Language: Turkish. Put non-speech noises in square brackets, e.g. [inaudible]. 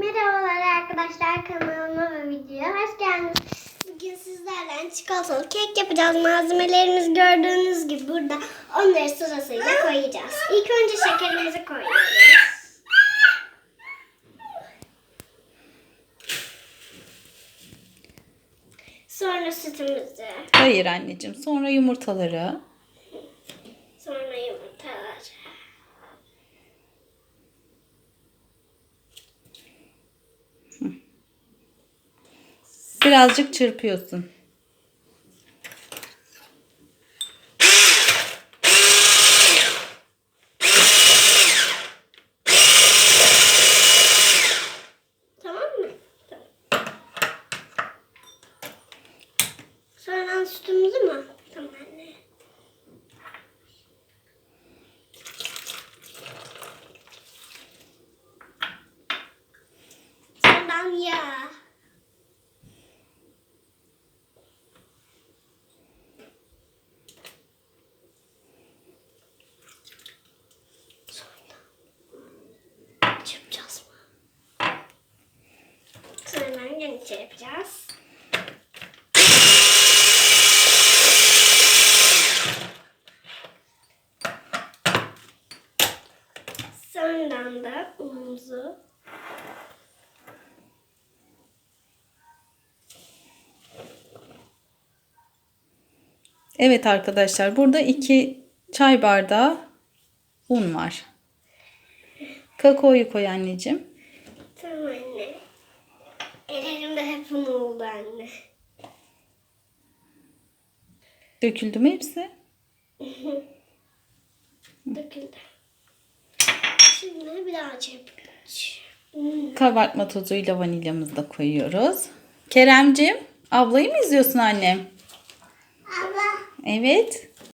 Merhabalar arkadaşlar kanalıma ve videoya hoş geldiniz. Bugün sizlerle çikolatalı kek yapacağız. Malzemelerimiz gördüğünüz gibi burada. Onları sırasıyla koyacağız. İlk önce şekerimizi koyuyoruz. Sonra sütümüzü, Hayır anneciğim. Sonra yumurtaları. sonra yumurtaları. Birazcık çırpıyorsun. Tamam mı? Tamam. Sonra sütümüzü mü? Tamam anne. Sonra yağ. Sonra çırpacağız mı? Sonra yeni şey yapacağız. Sonradan da unumuzu Evet arkadaşlar. Burada iki çay bardağı un var. Kakaoyu koy anneciğim. tamam anne. Ellerimde hep un oldu anne. Döküldü mü hepsi? [laughs] Döküldü. Şimdi bir daha çırpıyoruz. Hmm. Kabartma tozuyla vanilyamızı da koyuyoruz. Keremcim, ablayı mı izliyorsun annem? Abla. Evet.